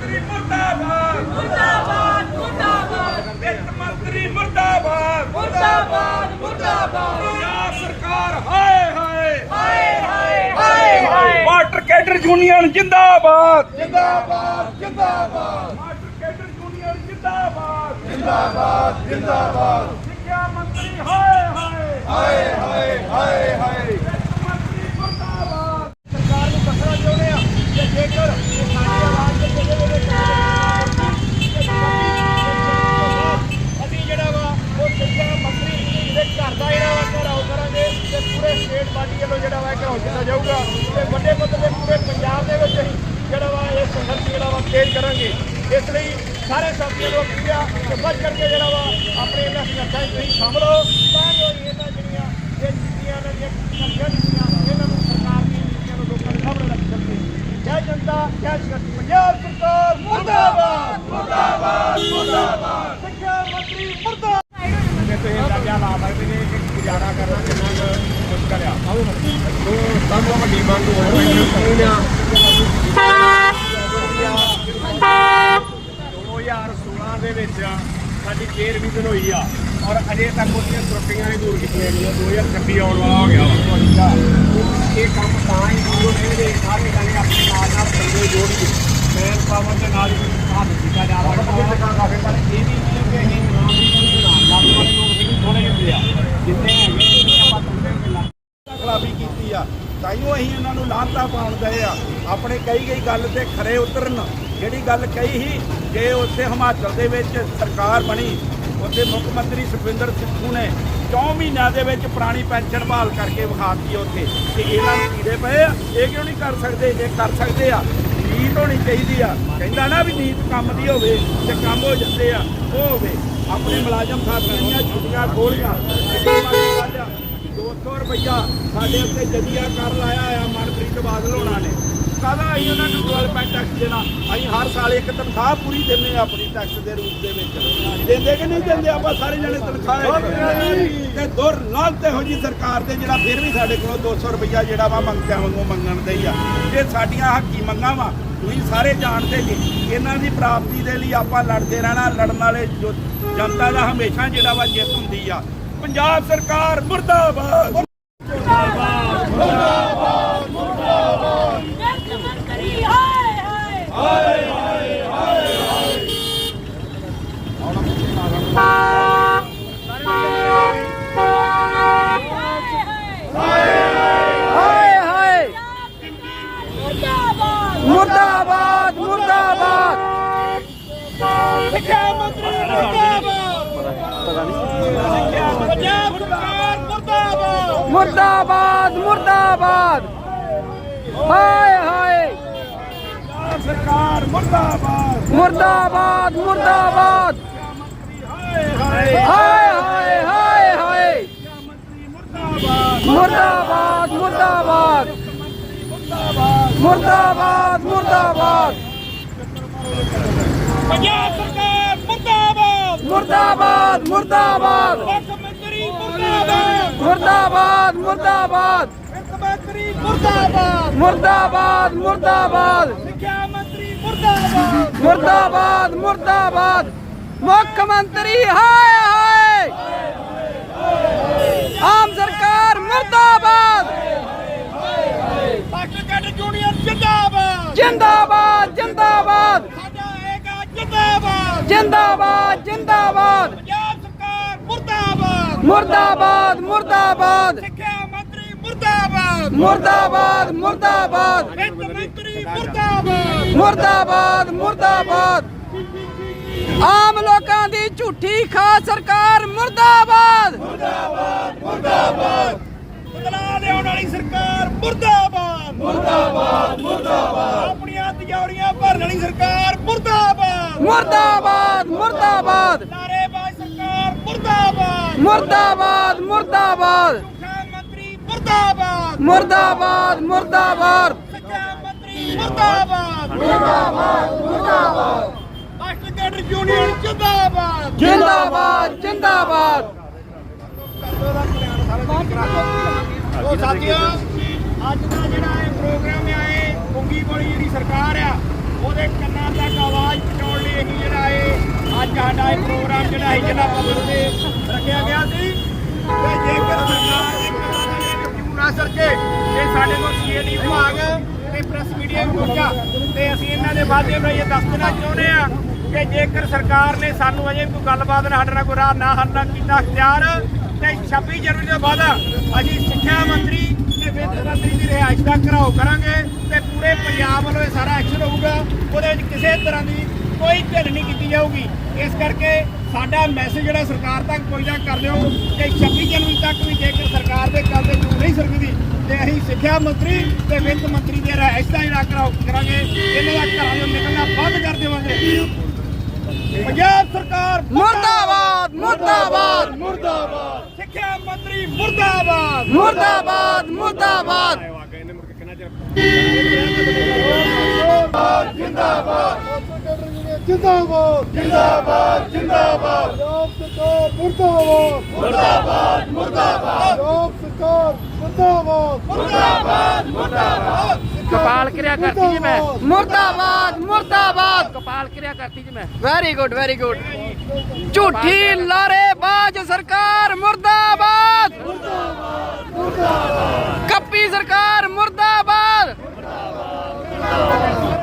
ਮੰਤਰੀ ਮੁਰਦਾਬਾਦ। ਮੁਰਦਾਬਾਦ ਮੁਰਦਾਬਾਦ। ਵਿੱਤ ਮੰਤਰੀ ਮੁਰਦਾਬਾਦ। ਮੁਰਦਾਬਾਦ ਮੁਰਦਾਬਾਦ। ਪੰਜਾਬ ਸਰਕਾਰ ਹਾਏ ਹਾਏ। ਹਾਏ ਹਾਏ ਹਾਏ ਹਾਏ। ਵਾਟਰ ਕੈਡਰ ਯੂਨੀਅਨ ਜਿੰਦਾਬਾਦ। ਜਿੰਦਾਬਾਦ ਜਿੰਦਾਬਾਦ। ਵਾਟਰ ਕੈਡਰ ਯੂਨੀਅਨ ਜਿੰਦਾਬਾਦ। ਜਿੰਦਾਬਾਦ ਜਿੰਦਾਬਾਦ। ਸਿੱਖਿਆ ਮੰਤਰੀ ਹਾਏ ਹਾਏ। ਹਾਏ ਹਾਏ ਹਾਏ ਹਾਏ ਵਿੱਤ ਮੰਤਰੀ ਮੁਰਦਾਬਾਦ ਸਰਕਾਰ ਨੂੰ ਦੱਸਣਾ ਚਾਹੁੰਦੇ ਆ ਕਿ ਜੇਕਰ ਇਹ ਸਾਡੀ ਆਵਾਜ਼ ਦੇ ਜਿਹੜੇ ਦੇ ਵਿੱਚ ਅਸੀਂ ਜਿਹੜਾ ਵਾ ਉਹ ਸਿੱਖਿਆ ਮੰਤਰੀ ਦੇ ਘਰ ਦਾ ਜਿਹੜਾ ਵਾ ਘਰਾਓ ਕਰਾਂਗੇ ਤੇ ਪੂਰੇ ਸਟੇਟ ਪਾਰਟੀ ਵੱਲੋਂ ਜਿਹੜਾ ਵਾ ਘਰਾਓ ਕੀਤਾ ਜਾਊਗਾ ਤੇ ਵੱਡੇ ਪੱਧਰ ਤੇ ਪੂਰੇ ਪੰਜਾਬ ਦੇ ਵਿੱਚ ਅਸੀਂ ਜਿਹੜਾ ਵਾ ਇਹ ਸੰਘਰਸ਼ ਜਿਹੜਾ ਵਾ ਤੇਜ਼ ਕਰਾਂਗੇ। ਇਸ ਲਈ ਸਾਰੇ ਸਾਥੀਆਂ ਨੂੰ ਅਪੀਲ ਆ ਕਿ ਵੱਧ ਕਰਕੇ ਜਿਹੜਾ ਵਾ ਆਪਣੇ ਇਹਨਾਂ ਸੰਘਰਸ਼ਾਂ 'ਚ ਤੁਸੀਂ ਸ਼ਾਮਲ ਹੋ। ਤਾਂ ਜੋ ਇਹਨਾਂ ਜਿਹੜੀਆਂ ਇਹ ਨੀਤੀਆਂ ਨੇ ਜਿਹੜੀਆਂ ਸੰਘਰਸ਼ ਨੀਤੀਆਂ ਇਹਨਾਂ ਨੂੰ ਸਰਕਾਰ ਦੀਆਂ ਨੀਤੀਆਂ ਨੂੰ ਲੋਕਾਂ ਦੇ ਸਾਹਮਣੇ ਰੱਖ ਸਕੀਏ ਜੈ ਜਨਤਾ ਜੈ ਸੰਘਰਸ਼ ਪੰਜਾਬ ਸਰਕਾਰ ਮੁਰਦਾਬਾਦ। ਮੁਰਦਾਬਾਦ ਮੁਰਦਾਬਾਦ। ਸਿੱਖਿਆ ਮੰਤਰੀ ਮੁਰਦਾਬਾਦ। ਤੇ ਅੰਦਾਜ਼ਾ ਲਾ ਸਕਦੇ ਨੇ ਕਿ ਗੁਜ਼ਾਰਾ ਕਰਨਾ ਕਿੰਨਾ ਕੁ ਮੁਸ਼ਕਲ ਆ। ਤੋਂ ਸਭ ਤੋਂ ਵੱਡੀ ਮੰਗ ਹੋਇਆ ਮੈਨੂੰ ਆ 2016 ਦੇ ਵਿੱਚ ਸਾਡੀ ਫੇਰ ਵਿਜ਼ਨ ਹੋਈ ਆ। ਔਰ ਅਜੇ ਤੱਕ ਉਹਦੀਆਂ ਤਰੱਕੀਆਂ ਨਹੀਂ ਦੂਰ ਕੀਤੀਆਂ ਗਈਆਂ। 2026 ਆਉਣ ਵਾਲਾ ਹੋ ਗਿਆ ਵਾ ਇਹ ਕੰਮ ਤਾਂ ਹੀ ਦੂਰ ਹੋਣਗੇ ਸਾਰੇ ਜਾਣੇ ਆਪਣੇ ਨਾਲ ਨਾਲ ਬੰਦੇ ਜੋੜੀਏ ਮੈਨ ਪਾਵਰ ਦੇ ਨਾਲ ਹੀ ਹੱਥ ਕੀਤਾ ਜਾ ਸਕਦਾ ਪਰ ਇਹ ਵੀ ਨਹੀਂ ਕਿ ਅਸੀਂ ਨਾਮ ਵੀ ਨਹੀਂ ਬਣਾ ਲੱਗ ਵਾਲੇ ਲੋਕ ਵੀ ਥੋੜੇ ਜਿਹੇ ਆ। ਜਿੰਨੇ ਹੈਗੇ ਆਪਾਂ ਤੁੰਦੇ ਮਿਲਾ ਖਿਲਾਫੀ ਕੀਤੀ ਆ। ਤਾਈਓ ਅਸੀਂ ਉਹਨਾਂ ਨੂੰ ਲਾਂਤਾ ਪਾਉਣ ਗਏ ਆ। ਆਪਣੇ ਕਹੀ ਗਈ ਗੱਲ ਤੇ ਖਰੇ ਉਤਰਨ। ਜਿਹੜੀ ਗੱਲ ਕਹੀ ਸੀ ਜੇ ਉੱਥੇ ਹਿਮਾਚਲ ਦੇ ਵਿੱਚ ਸਰਕਾਰ ਬਣੀ, ਉੱਥੇ ਮੁੱਖ ਮੰਤਰੀ ਸੁਖਵਿੰਦਰ ਸਿੱਧੂ ਨੇ 4 ਮਹੀਨਿਆਂ ਦੇ ਵਿੱਚ ਪੁਰਾਣੀ ਪੈਨਸ਼ਨ ਬਹਾਲ ਕਰਕੇ ਵਿਖਾਤੀ ਉੱਥੇ। ਕਿ ਇਹਨਾਂ ਨੂੰ ਕੀੜੇ ਪਏ ਆ। ਇਹ ਕਿਉਂ ਨਹੀਂ ਕਰ ਸਕਦੇ? ਜੇ ਕਰ ਸਕਦੇ ਆ। ਨੀਤ ਹੋਣੀ ਚਾਹੀਦੀ ਆ। ਕਹਿੰਦਾ ਨਾ ਵੀ ਨੀਤ ਕੰਮ ਦੀ ਹੋਵੇ ਤੇ ਕੰਮ ਹੋ ਜਾਂਦੇ ਆ। ਉਹ ਹੋਵੇ। ਆਪਣੇ ਮੁਲਾਜ਼ਮ ਸਾਥੀਆਂ ਦੀਆਂ ਛੁੱਟੀਆਂ ਖੋਲੀਆਂ ਕਿੰਨੀ ਵਾਰੀ ਗੱਲ 200 ਰੁਪਈਆ ਸਾਡੇ ਉੱਤੇ ਜਦੀਆ ਕਰ ਲਾਇਆ ਆ ਮਨਪ੍ਰੀਤ ਬਾਦਲ ਹੋਣਾ ਨੇ। ਕਾਹਦਾ ਅਸੀਂ ਉਹਨਾਂ ਨੂੰ ਡਿਵੈਲਪਮੈਂਟ ਟੈਕਸ ਦੇਣਾ? ਅਸੀਂ ਹਰ ਸਾਲ ਇੱਕ ਤਨਖਾਹ ਪੂਰੀ ਦਿੰਦੇ ਆ ਆਪਣੀ ਟੈਕਸ ਦੇ ਰੂਪ ਦੇ ਵਿੱਚ। ਦਿੰਦੇ ਕਿ ਨਹੀਂ ਦਿੰਦੇ? ਆਪਾਂ ਸਾਰੇ ਜਣੇ ਤਨਖਾਹ ਤੇ ਦੁਰ ਲਾਂਤ ਇਹੋ ਜੀ ਸਰਕਾਰ ਦੇ ਜਿਹੜਾ ਫਿਰ ਵੀ ਸਾਡੇ ਕੋਲ 200 ਰੁਪਈਆ ਜਿਹੜਾ ਵਾ ਮੰਗਿਆ ਵਾਂਗੂ ਮੰਗਣ ਦੇ ਹੀ ਆ। ਇਹ ਸਾਡੀਆਂ ਹੱਕੀ ਮੰਗਾਂ ਵਾ, ਤੁਸੀਂ ਸਾਰੇ ਜਾਣਦੇ ਜੀ। ਇਹਨਾਂ ਦੀ ਪ੍ਰਾਪਤੀ ਦੇ ਲਈ ਆਪਾਂ ਲੜਦੇ ਰਹਿਣਾ, ਲੜਨ ਵਾਲੇ ਜਨਤਾ ਦਾ ਹਮੇਸ਼ਾ ਜਿਹੜਾ ਵਾ ਜਿੱਤ ਹੁੰਦੀ ਆ। ਪੰਜਾਬ ਸਰਕਾਰ ਮੁਰਦਾਬਾਦ। ਵਿੱਤ ਮੰਤਰੀ ਹਾਏ ਹਾਏ ਹਾਏ ਹਾਏ ਮੁਰਦਾਬਾਦ ਮੁਰਦਾਬਾਦ ਮੁਰਦਾਬਾਦ ਸਿੱਖਿਆ ਮੰਤਰੀ ਮੁਰਦਾਬਾਦ ਪੰਜਾਬ ਸਰਕਾਰ ਮੁਰਦਾਬਾਦ। ਮੁਰਦਾਬਾਦ ਮੁਰਦਾਬਾਦ ਹਾਏ ਹਾਏ। ਸਰਕਾਰ ਮੁਰਦਾਬਾਦ ਮੁਰਦਾਬਾਦ। ਮੁਰਦਾਬਾਦ ਹਾਏ ਹਾਏ ਹਾਏ ਹਾਏ। ਮੁਰਦਾਬਾਦ ਮੁਰਦਾਬਾਦ ਮੁਰਦਾਬਾਦ। ਮੁਰਦਾਬਾਦ ਮੁਰਦਾਬਾਦ। ਪੰਜਾਬ ਸਰਕਾਰ ਮੁਰਦਾਬਾਦ। ਮੁਰਦਾਬਾਦ ਮੁਰਦਾਬਾਦ। ਮੁੱਖ ਮੰਤਰੀ ਮੁਰਦਾਬਾਦ। ਮੁਰਦਾਬਾਦ ਮੁਰਦਾਬਾਦ। ਵਿੱਤ ਮੰਤਰੀ ਮੁਰਦਾਬਾਦ। ਮੁਰਦਾਬਾਦ ਮੁਰਦਾਬਾਦ। ਸਿੱਖਿਆ ਮੰਤਰੀ ਮੁਰਦਾਬਾਦ। ਮੁਰਦਾਬਾਦ ਮੁਰਦਾਬਾਦ। ਮੁੱਖ ਮੰਤਰੀ ਹਾਏ ਹਾਏ। ਆਮ ਸਰਕਾਰ ਮੁਰਦਾਬਾਦ। ਕੈਡਰ ਯੂਨੀਅਨ ਜਿੰਦਾਬਾਦ। ਜਿੰਦਾਬਾਦ ਸਾਡਾ ਏਕਾ ਜਿੰਦਾਬਾਦ ਜਿੰਦਾਬਾਦ। ਪੰਜਾਬ ਸਰਕਾਰ ਮੁਰਦਾਬਾਦ। ਮੁਰਦਾਬਾਦ ਮੁਰਦਾਬਾਦ। ਸਿੱਖਿਆ ਮੰਤਰੀ ਮੁਰਦਾਬਾਦ। ਮੁਰਦਾਬਾਦ ਮੁਰਦਾਬਾਦ। ਵਿੱਤ ਮੰਤਰੀ ਮੁਰਦਾਬਾਦ। ਮੁਰਦਾਬਾਦ ਮੁਰਦਾਬਾਦ। ਆਮ ਲੋਕਾਂ ਦੀ ਝੂਠੀ ਖਾ ਸਰਕਾਰ ਮੁਰਦਾਬਾਦ। ਬਦਲਾ ਲਿਆਉਣ ਵਾਲੀ ਸਰਕਾਰ ਮੁਰਦਾਬਾਦ। ਮੁਰਦਾਬਾਦ ਮੁਰਦਾਬਾਦ। ਆਪਣੀਆਂ ਤਿਜੋਰੀਆਂ ਭਰਨ ਵਾਲੀ ਸਰਕਾਰ ਮੁਰਦਾਬਾਦ। ਮੁਰਦਾਬਾਦ ਮੁਰਦਾਬਾਦ। ਨਾਰੇਬਾਜ਼ ਸਰਕਾਰ ਮੁਰਦਾਬਾਦ। ਮੁਰਦਾਬਾਦ ਮੁਰਦਾਬਾਦ। ਮੰਤਰੀ ਮੁਰਦਾਬਾਦ। ਮੁਰਦਾਬਾਦ ਮੁਰਦਾਬਾਦ। ਮੰਤਰੀ ਮੁਰਦਾਬਾਦ। ਮੁਰਦਾਬਾਦ ਮੁਰਦਾਬਾਦ। ਡਾਕਟਰ ਕੈਡਰ ਯੂਨੀਅਨ ਜਿੰਦਾਬਾਦ। ਜਿੰਦਾਬਾਦ ਜਿੰਦਾਬਾਦ। ਉਹ ਸਾਥੀਓ ਅੱਜ ਦਾ ਜਿਹੜਾ ਇਹ ਪ੍ਰੋਗਰਾਮ ਆ ਇਹ ਪੁੰਗੀ ਵਾਲੀ ਜਿਹੜੀ ਸਰਕਾਰ ਆ ਉਹਦੇ ਕੰਨਾਂ ਤੱਕ ਆਵਾਜ਼ ਪਹੁੰਚਾਉਣ ਲਈ ਅਸੀਂ ਜਿਹੜਾ ਇਹ ਅੱਜ ਸਾਡਾ ਇਹ ਪ੍ਰੋਗਰਾਮ ਜਿਹੜਾ ਹੈ, ਜਿਹੜਾ ਪਬਲਿਕ ਤੇ ਰੱਖਿਆ ਗਿਆ ਸੀ। ਤੇ ਜੇਕਰ ਸਰਕਾਰ ਦੇ ਕਿਉਂ ਨਾ ਸਰਕੇ ਇਹ ਸਾਡੇ ਕੋਲ ਸੀਏਡੀ ਵਿਭਾਗ ਤੇ ਪ੍ਰੈਸ ਮੀਡੀਆ ਵੀ ਤੇ ਅਸੀਂ ਇਹਨਾਂ ਦੇ ਮਾਧਿਅਮ ਰਾਹੀਂ ਇਹ ਦੱਸ ਦੇਣਾ ਚਾਹੁੰਦੇ ਆ ਕਿ ਜੇਕਰ ਸਰਕਾਰ ਨੇ ਸਾਨੂੰ ਅਜੇ ਕੋਈ ਗੱਲਬਾਤ ਨਾਲ ਸਾਡੇ ਨਾਲ ਕੋਈ ਰਾਹ ਨਾ ਹੱਲ ਕੀਤਾ ਅਖਤਿਆਰ ਤੇ 26 ਜਨਵਰੀ ਤੋਂ ਬਾਅਦ ਅਸੀਂ ਸਿੱਖਿਆ ਮੰਤਰੀ ਤੇ ਵਿੱਤ ਮੰਤਰੀ ਦੀ ਰਿਹਾਇਸ਼ ਦਾ ਘਰਾਓ ਕਰਾਂਗੇ ਤੇ ਪੂਰੇ ਪੰਜਾਬ ਵੱਲੋਂ ਇਹ ਸਾਰਾ ਐਕਸ਼ਨ ਹੋਊਗਾ ਉਹਦੇ ਵਿੱਚ ਕਿਸੇ ਤਰ੍ਹਾਂ ਦੀ ਕੋਈ ਢਿੱਲ ਨਹੀਂ ਕੀਤੀ ਜਾਊਗੀ। ਇਸ ਕਰਕੇ ਸਾਡਾ ਮੈਸੇਜ ਜਿਹੜਾ ਸਰਕਾਰ ਤੱਕ ਪਹੁੰਚਾ ਕਰ ਦਿਓ ਕਿ 26 ਜਨਵਰੀ ਤੱਕ ਵੀ ਜੇਕਰ ਸਰਕਾਰ ਦੇ ਗੱਲ ਤੇ ਜੂ ਨਹੀਂ ਸਰਕਦੀ ਤੇ ਅਸੀਂ ਸਿੱਖਿਆ ਮੰਤਰੀ ਤੇ ਵਿੱਤ ਮੰਤਰੀ ਦੇ ਰਿਹਾਇਸ਼ ਦਾ ਜਿਹੜਾ ਘਰਾਓ ਕਰਾਂਗੇ ਇਹਨਾਂ ਦਾ ਘਰਾਂ ਤੋਂ ਨਿਕਲਣਾ ਬੰਦ ਕਰ ਦੇਵਾਂਗੇ। ਪੰਜਾਬ ਸਰਕਾਰ ਮੁਰਦਾਬਾਦ ਮੁਰਦਾਬਾਦ। ਮੁਰਦਾਬਾਦ। ਸਿੱਖਿਆ ਮੰਤਰੀ ਮੁਰਦਾਬਾਦ। ਮੁਰਦਾਬਾਦ ਮੁਰਦਾਬਾਦ। ਆ ਜਿੰਦਾਬਾਦ ਜਿੰਦਾਬਾਦ ਜਿੰਦਾਬਾਦ ਪੰਜਾਬ ਸਰਕਾਰ ਮੁਰਦਾਬਾਦ ਮੁਰਦਾਬਾਦ ਮੁਰਦਾਬਾਦ ਪੰਜਾਬ ਸਰਕਾਰ ਮੁਰਦਾਬਾਦ। ਮੁਰਦਾਬਾਦ ਮੁਰਦਾਬਾਦ। ਕਪਾਲ ਕਿਰਿਆ ਕਰਤੀ ਜੀ ਮੈਂ। ਮੁਰਦਾਬਾਦ ਮੁਰਦਾਬਾਦ। ਕਪਾਲ ਕਿਰਿਆ ਕਰਤੀ ਜੀ ਮੈਂ। ਵੈਰੀ ਗੁੱਡ ਵੈਰੀ ਗੁੱਡ ਝੂਠੀ ਲਾਰੇਬਾਜ਼ ਸਰਕਾਰ ਮੁਰਦਾਬਾਦ। ਮੁਰਦਾਬਾਦ ਮੁਰਦਾਬਾਦ ਕੱਪੀ ਸਰਕਾਰ ਮੁਰਦਾਬਾਦ ਮੁਰਦਾਬਾਦ।